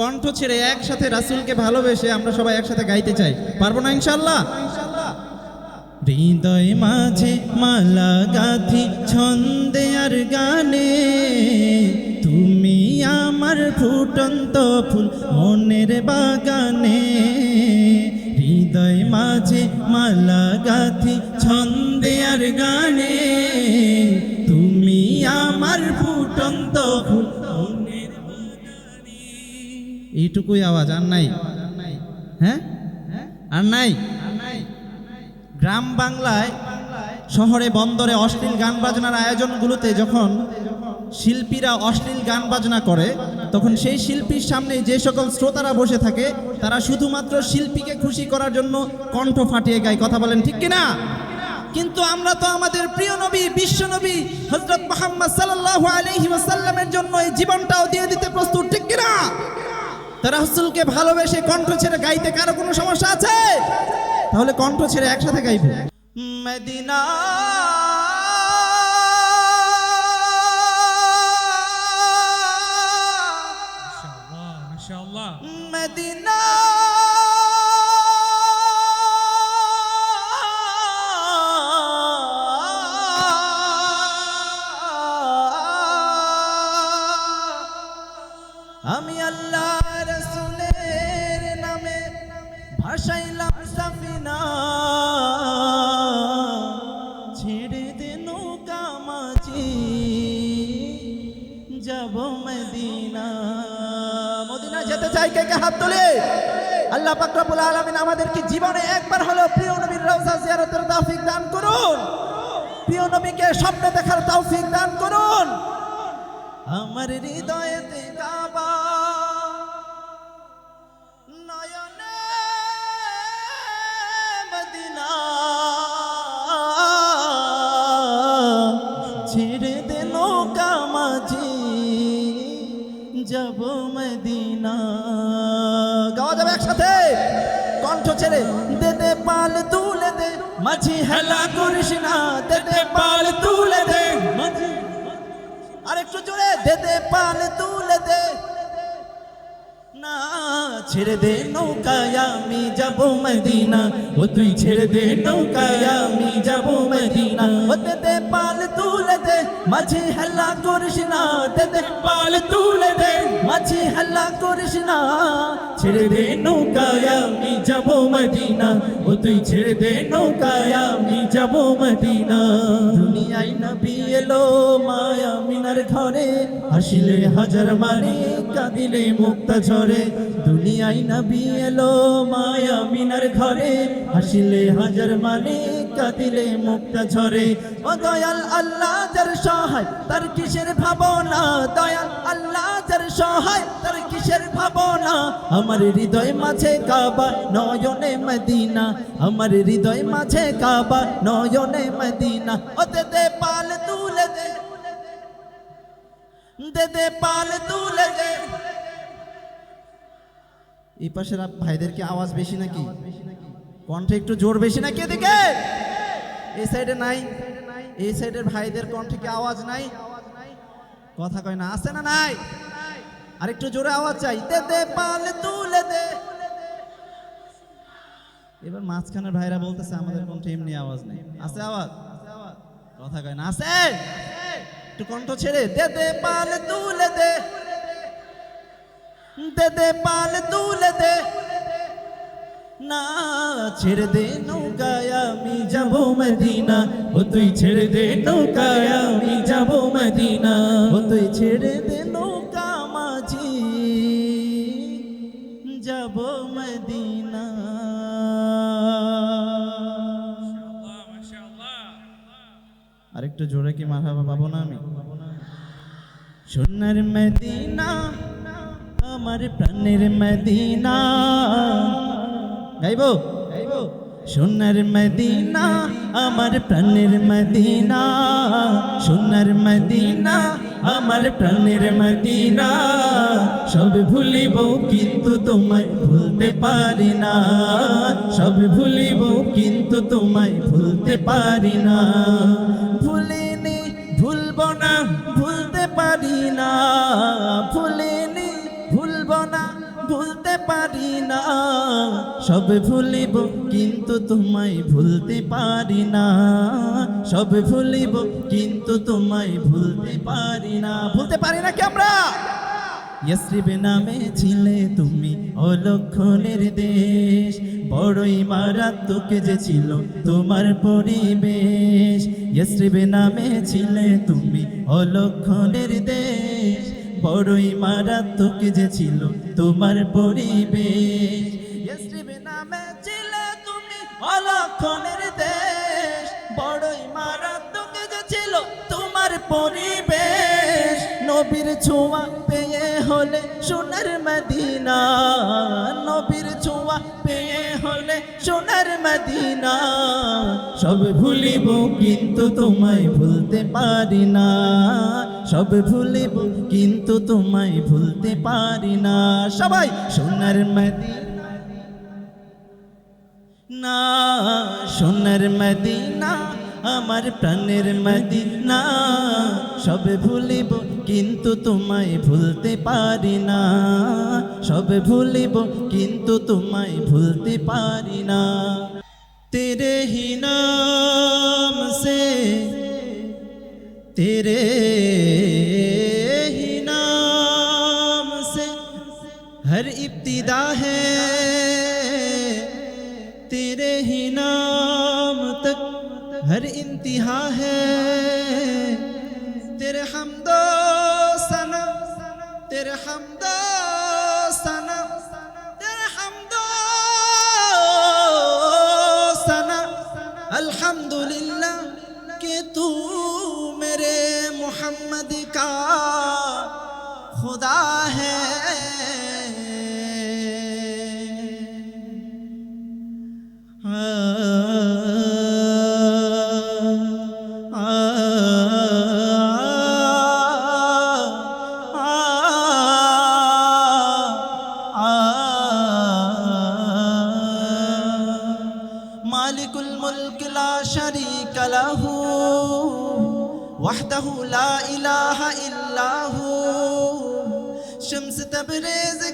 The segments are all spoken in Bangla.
কণ্ঠ ছেড়ে একসাথে রাসুলকে ভালোবেসে আমরা সবাই একসাথে গাইতে চাই। পারব না ইনশাল্লাহ হৃদয় মাঝে মালা গাথি, ছন্দে আর গানে। তুমি আমার ফুটন্ত ফুল মনের বাগানে। হৃদয় মাঝে মালা গাথি, ছন্দে আর গানে। তুমি আমার ফুটন্ত ফুল এইটুকুই আওয়াজ, আর নাই? হ্যাঁ? আর নাই? গ্রাম বাংলায়, শহরে, বন্দরে অশ্লীল গান বাজনার আয়োজনগুলোতে যখন শিল্পীরা অশ্লীল গান বাজনা করে, তখন সেই শিল্পীর সামনে যে সকল শ্রোতারা বসে থাকে, তারা শুধুমাত্র শিল্পীকে খুশি করার জন্য কণ্ঠ ফাটিয়ে গায়। কথা বলেন, ঠিক কিনা? কিন্তু আমরা তো আমাদের প্রিয় নবী, বিশ্ব নবী হজরত মোহাম্মদ সাল্লাল্লাহু আলাইহি ওয়াসাল্লামের জন্য এই জীবনটাও দিয়ে দিতে প্রস্তুত, ঠিক কিনা? তারা রসুলকে ভালোবেসে কণ্ঠ ছেড়ে গাইতে কারও কোনো সমস্যা আছে? তাহলে কণ্ঠ ছেড়ে একসাথে গাইবে। মদিনা মাশাআল্লাহ মাশাআল্লাহ। মদিনা যাব মদিনা। মদিনা যেতে চাই কে কে হাত তোলে? আল্লাহ পাক রব্বুল আলামিন আমাদেরকে জীবনে একবার হলো প্রিয় নবীর রওজা জিয়ারতের তৌফিক দান করুন। প্রিয় নবীকে স্বপ্নে দেখার তৌফিক দান করুন। আমার হৃদয়েতে কাবা যাব মদিনা। গাওয়া যাবে একসাথে? কণ্ঠ ছেড়ে দে পাল তুলে দে, মাঝি হেলা করিস না। দে পাল তুলে দে, মাঝি আরেকটু জোরে দে পাল তুলে দে। না, ছেড়ে দে নৌকায় আমি যাব মদিনা। ও, তুই ছেড়ে দে নৌকায় আমি যাব মদিনা। ও দে মাঝি হাল্লা করিস না, দে দে পাল তুলে দে। মাঝি হাল্লা করিস না, ছেড়ে দে নৌকায় আমি যাব মদিনা। ও তুই ছেড়ে দে নৌকায় আমি যাব মদিনা। দুনিয়ায় নবী এলো মায়া মিনার ঘরে, হাসিলে হাজার মানে কাঁদিলে মুক্তা ঝরে। দুনিয়ায় নবী এলো মায়া মিনার ঘরে, হাসিলে হাজার মানে কাঁদিলে মুক্তা ঝরে। ও দয়াল আল্লাহ যার সহায়, তার কিসের ভাবনা? দয়াল আল্লাহ যার সহায়, তার কিসের ভাবনা? আমার হৃদয় মাঝে কাবা, নয়নে মদিনা। আমার হৃদয় মাঝে কাবা, নয়নে মদিনা। ও দে পাল তুলে দে। পাল তুলে দে। এই পাশের আপ- ভাইদের কি আওয়াজ বেশি নাকি? কণ্ঠে একটু জোর বেশি নাকি এদিকে? এই সাইডে নাই, এই সাইডের ভাইদের কণ্ঠে কি আওয়াজ নাই? কথা কয় না, আছে না নাই? আর একটু জোরে আওয়াজ চাই। দে দে, পাল, তুলে দে। এবার মাঝখানের ভাইরা বলতেছে, আমাদের কণ্ঠে এমনি আওয়াজ নেই। আছে আওয়াজ? কথা কয় না, আছে? একটু কণ্ঠ ছেড়ে, দে দে, পাল, তুলে দে। দে দে, পাল, তুলে দে। না, ছেড়ে দে নৌকায়, আমি যাব মদিনা। ও তুই ছেড়ে দে নৌকায়, আমি যাব মদিনা। ও তুই ছেড়ে দে নৌকা মাঝি, যাব মদিনা। আরেকটু জোরে কি মারহাবা পাবো না আমি? সোনার মদিনা, আমার প্রাণের মদিনা। গাইবো? সোনার মদিনা, আমার প্রাণের মদিনা। সোনার মদিনা, আমার প্রাণের মদিনা। সব ভুলিব কিন্তু তোমায় ভুলতে পারি না। সব ভুলিব কিন্তু তোমায় ভুলতে পারি না। ভুলিনি, ভুলব না না, ভুলতে পারি না। সব ভুলিব, কিন্তু তোমায় ভুলতে পারি না। সব ভুলিব, কিন্তু তোমায় ভুলতে পারি না। ভুলতে পারি না কি আমরা? ইয়সরিবে নামে ছিলে তুমি অলক্ষণের দেশ। বড়ই মারাত্মক যে ছিল তোমার পরিবেশ। ইয়সরিবে নামে ছিলে তুমি অলক্ষণের দেশ। বড়ই মারাত্মক যে ছিল তোমার পরিবেশ। নামে ছিলে তুমি অলক্ষণের দেশ। বড়ই মারাত্মক যে ছিল তোমার পরিবেশ। নবীর ছোঁয়া পেয়ে হলে সোনার মদিনা। নবীর ছোঁয়া পেয়ে হলে সোনার মদিনা। সব ভুলিব কিন্তু তোমায় ভুলতে পারি না। সব ভুলিব, কিন্তু তোমায় ভুলতে পারি না। সবাই সোনার মদিনা, না, সোনার মদিনা, আমার প্রাণের মদিনা। সব ভুলিব, কিন্তু তোমায় ভুলতে পারি না। সব ভুলিব, কিন্তু তোমায় ভুলতে পারি না। তেরে হি নাম সে تیرے ہی نام سے ہر ابتدا ہے۔ تیرے ہی نام تک ہر انتہا ہے۔ تیرے حمد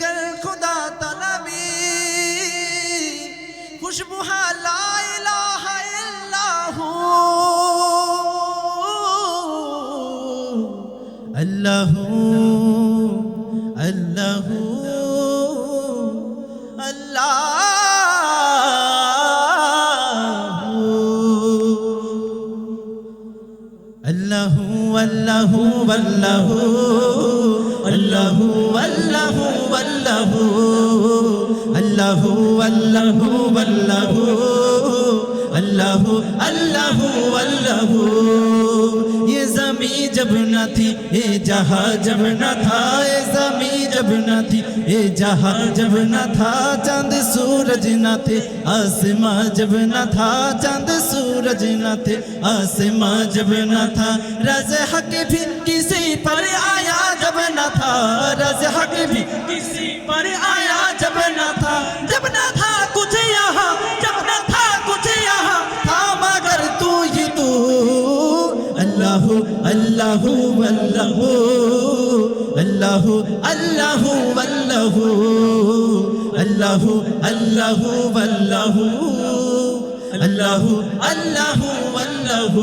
گر خدا طلبی خوشبو لا الہ إلا ہوں اللہ ہوں اللہ ہوں اللہ اللہ اللہ अल्लाहू अल्लाहू अल्लाहू अल्लाहू अल्लाहू अल्लाहू अल्लाहू अल्लाहू अल्लाहू ये जमी जब न थी, ये जहाँ जब न था, ये जमी जब न थी, ये जहाँ जब न था, चाँद सूरज न थे, आसमां जब न था, चाँद सूरज न थे, आसमां जब न था। रज हक भी किसी पर आया जब न था रज हक भी किसी पर आया जब न था जब न था कुछ यहाँ जब न था कुछ यहाँ था मगर तू ही तू अल्लाह अल्लाह अल्लाह अल्लाह अल्लाह अल्लाह अल्लाह अल्लाह अल्लाह अल्लाह अल्लाह अल्लाह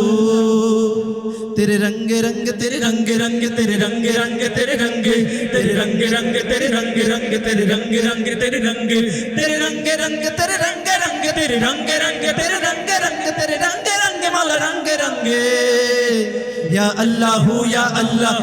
तेरे रंग रंग तेरे रंग रंग तेरे रंग रंग तेरे रंग तेरे रंग रंग तेरे रंग रंग तेरे रंग रंग तेरे रंग तेरे रंग रंग तेरे रंग रंग तेरे रंग रंग तेरे रंग रंग तेरे रंग रंग माला रंग रंग يا الله يا الله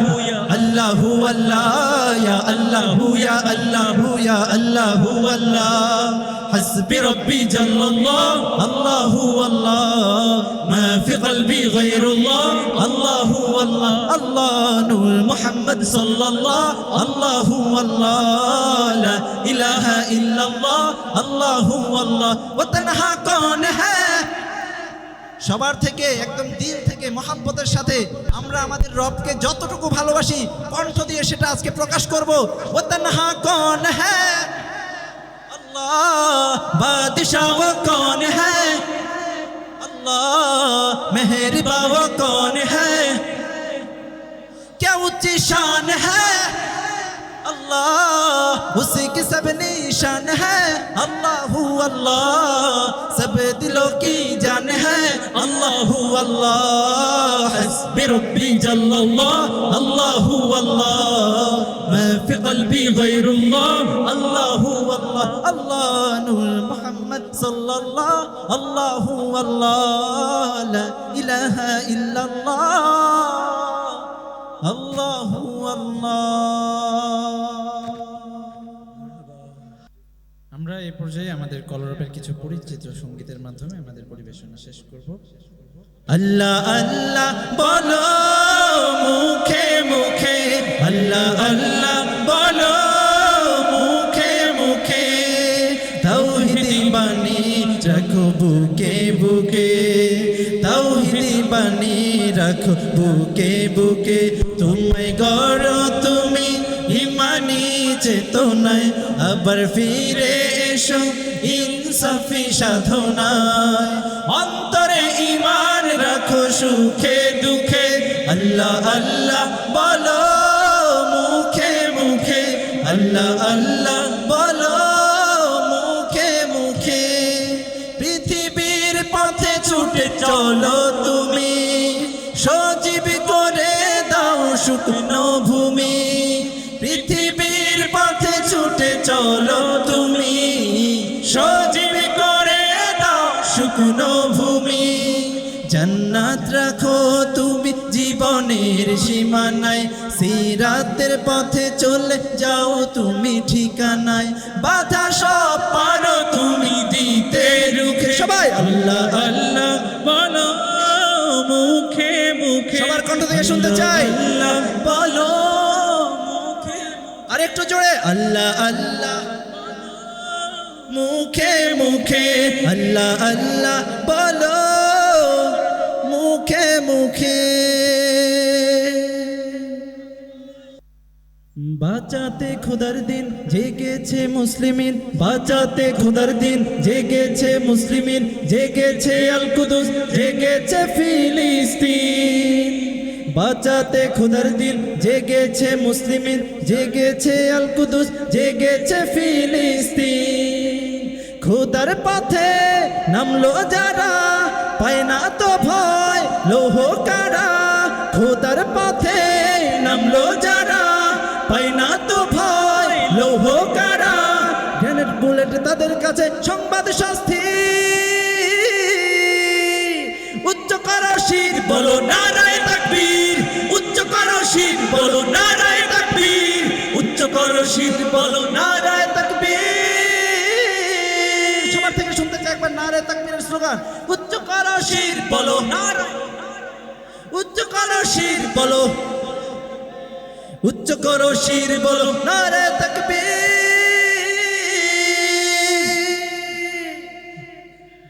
الله الله يا الله يا الله يا الله الله حسبي ربي جل الله الله الله ما في قلبي غير الله الله الله الله نور محمد صلى الله الله الله لا إله إلا الله الله الله وتنهى قان সবার থেকে একদম দিল থেকে মহাব্বতের সাথে আমরা আমাদের রবকে যতটুকু ভালোবাসি কণ্ঠ দিয়ে সেটা আজকে প্রকাশ করবো ও তনহা কন হ্যাঁ अल्लाह बादशाह वो कौन है अल्लाह मेहरबा वो कौन है क्या ऊंची शान है अल्लाह उसी की सब निशान है अल्लाह अल्लाह सब दिलों की जान है अल्लाह अल्लाह बिरबी जल्लाह अल्लाह अल्लाह मैं फी कल्बी गैरुल्लाह अल्लाह अल्लाह अल्लाह नूर محمد صلى الله الله الله لا إله إلا الله الله الله এই পর্যায়ে আমাদের কলরবের কিছু পরিচিত সঙ্গীতের মাধ্যমে আমাদের পরিবেশনা শেষ করব। আল্লাহ আল্লাহ, বলো মুখে মুখে। আল্লাহ আল্লাহ, বলো মুখে মুখে। তাওহীদি বাণী রাখো বুকে বুকে। তাওহীদি বাণী রাখো বুকে বুকে। তুমি গড় তুমি চেতনায় আবার ফিরে এসো, ইনসাফি সাধনায়। অন্তরে ইমান রাখো, সুখে, দুঃখে, আল্লাহ আল্লাহ, বলো মুখে মুখে, আল্লাহ আল্লাহ, বলো মুখে মুখে। পৃথিবীর পথে ছুটে চলো তুমি, সজীব করে দাও শুকনো ভূমি। চলো তুমি সজীব করে দাও শুকনো ভূমি। জান্নাত রাখো তুমি জীবনের সীমানায় সিরাতের পথে চলে যাও তুমি ঠিকানায়। বাধা সব পারো তুমি দিতে রুখে। সবাই। আল্লাহ আল্লাহ বলো মুখে মুখে সবার কণ্ঠ থেকে শুনতে চাই। আল্লাহ বলো আর একটু জোরে, আল্লাহ আল্লাহ। মুখে মুখে, আল্লাহ আল্লাহ, বলো। মুখে মুখে। বাঁচাতে খোদার দিন জেগেছে মুসলিমিন, বাঁচাতে খোদার দিন জেগেছে মুসলিমিন, জেগেছে আল কুদুস জেগেছে ফিলিস্তিন। বাঁচাতে খোদার দিন জেগেছে মুসলিমিন, জেগেছে আল কুদুস জেগেছে ফিলিস্তিন। খোদার পথে নামলো যারা, পায় না তো ভয়, লোহ কারা। খোদার পথে নামলো যারা, পায় না তো ভয়, লোহ কারা। গ্রেনেড বুলেট তাদের কাছে সংবাদ শাস্তি। উচ্চ করো শির বলো নারায়। বলো নারায় তাকবীর, উচ্চ করো শির বলো নারায় তাকবীর। সবার থেকে শুনতে চাই একবার নারায় তাকবীরের স্লোগান। উচ্চ করো শির বলো নারায়, উচ্চ করো শির বলো, উচ্চ করো শির বলো নারায় তাকবীর।